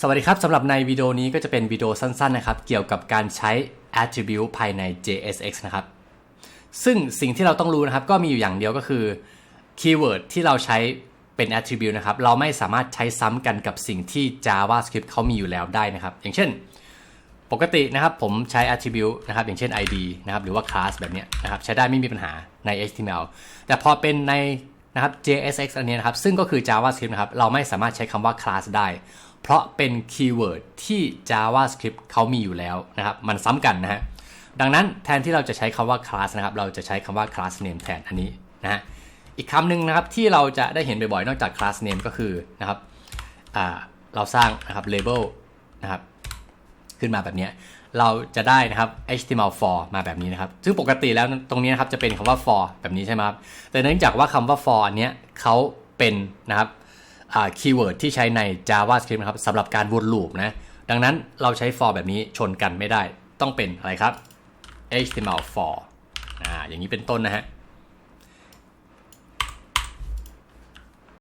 สวัสดีครับสำหรับในวิดีโอนี้ก็จะเป็นวิดีโอสั้นๆนะครับ เกี่ยวกับการใช้ attribute ภายใน JSX นะครับ ซึ่งสิ่งที่เราต้องรู้นะครับ ก็มีอยู่อย่างเดียวก็คือ keyword ที่เราใช้เป็น attribute นะครับ เราไม่สามารถใช้ซ้ำกันกับสิ่งที่ JavaScript เขามีอยู่แล้วได้นะครับ อย่างเช่น ปกตินะครับผมใช้ attribute นะครับ อย่างเช่น id นะครับ หรือว่า class แบบเนี้ยนะครับ ใช้ได้ไม่มีปัญหาใน HTML แต่พอเป็นใน นะครับ JSX อันนี้นะครับ ซึ่งก็คือ JavaScript นะครับ เราไม่สามารถใช้คำว่า class ได้ เพราะเป็นคีย์เวิร์ดที่ JavaScript เขามีอยู่แล้วนะครับ มันซ้ำกันนะฮะ ดังนั้นแทนที่เราจะใช้คำว่า class นะครับ เราจะใช้คำว่า class name แทนอันนี้นะฮะ อีกคำหนึ่งนะครับที่เราจะได้เห็นบ่อยๆ นอกจาก class name ก็คือนะครับเราสร้างนะครับ label นะครับ ขึ้นมาแบบนี้ เราจะได้นะครับ HTML4 มาแบบนี้นะครับ ซึ่งปกติแล้วตรงนี้นะครับจะเป็นคำว่า for แบบนี้ใช่ไหมครับ แต่เนื่องจากว่าคำว่า for อันเนี้ยเขาเป็นนะครับคีย์เวิร์ดที่ใช้ใน JavaScript นะครับสำหรับการวนลูปนะ ดังนั้นเราใช้ for แบบนี้ชนกันไม่ได้ ต้องเป็นอะไรครับ HTML4 อ่าอย่างนี้เป็นต้นนะฮะ